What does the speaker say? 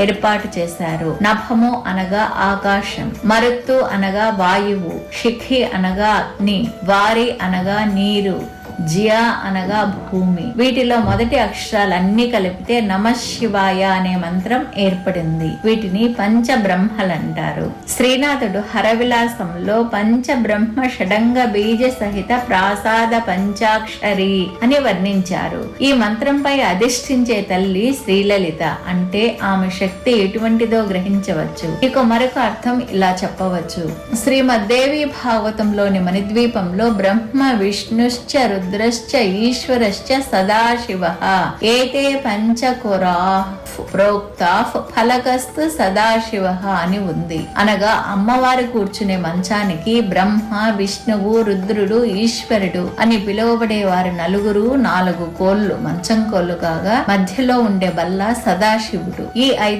ఏర్పాటు చేశారు. నభము అనగా ఆకాశం మరుత్తు అనగా వాయువు షిఖి అనగా అగ్ని వారి అనగా నీరు. జియా అనగా భూమి. వీటిలో మొదటి అక్షరాలన్నీ కలిపితే నమ శివాయ అనే మంత్రం ఏర్పడింది. వీటిని పంచ బ్రహ్మలంటారు శ్రీనాథుడు హరవిలాసంలో పంచ బ్రహ్మ షడంగ బీజ సహిత ప్రాసాద పంచాక్షరి అని వర్ణించారు. ఈ మంత్రంపై అధిష్ఠించే తల్లి శ్రీలలిత అంటే ఆమె శక్తి ఎటువంటిదో గ్రహించవచ్చు. ఇక మరొక అర్థం ఇలా చెప్పవచ్చు. శ్రీమద్దేవి భాగవతంలోని మణిద్వీపంలో బ్రహ్మ విష్ణుశ్చ రుద్రశ్చ ఈశ్వరశ్చ సదాశివ. ఏతే పంచకురా. ప్రోక్తా ఫలకస్తు సదాశివ అని ఉంది. అనగా అమ్మవారు కూర్చునే మంచానికి బ్రహ్మ విష్ణువు రుద్రుడు ఈశ్వరుడు అని పిలువబడే వారు నలుగురు నాలుగు కోళ్ళు మంచం కోళ్ళు కాగా మధ్యలో ఉండే బల్ల సదాశివుడు. ఈ ఐదు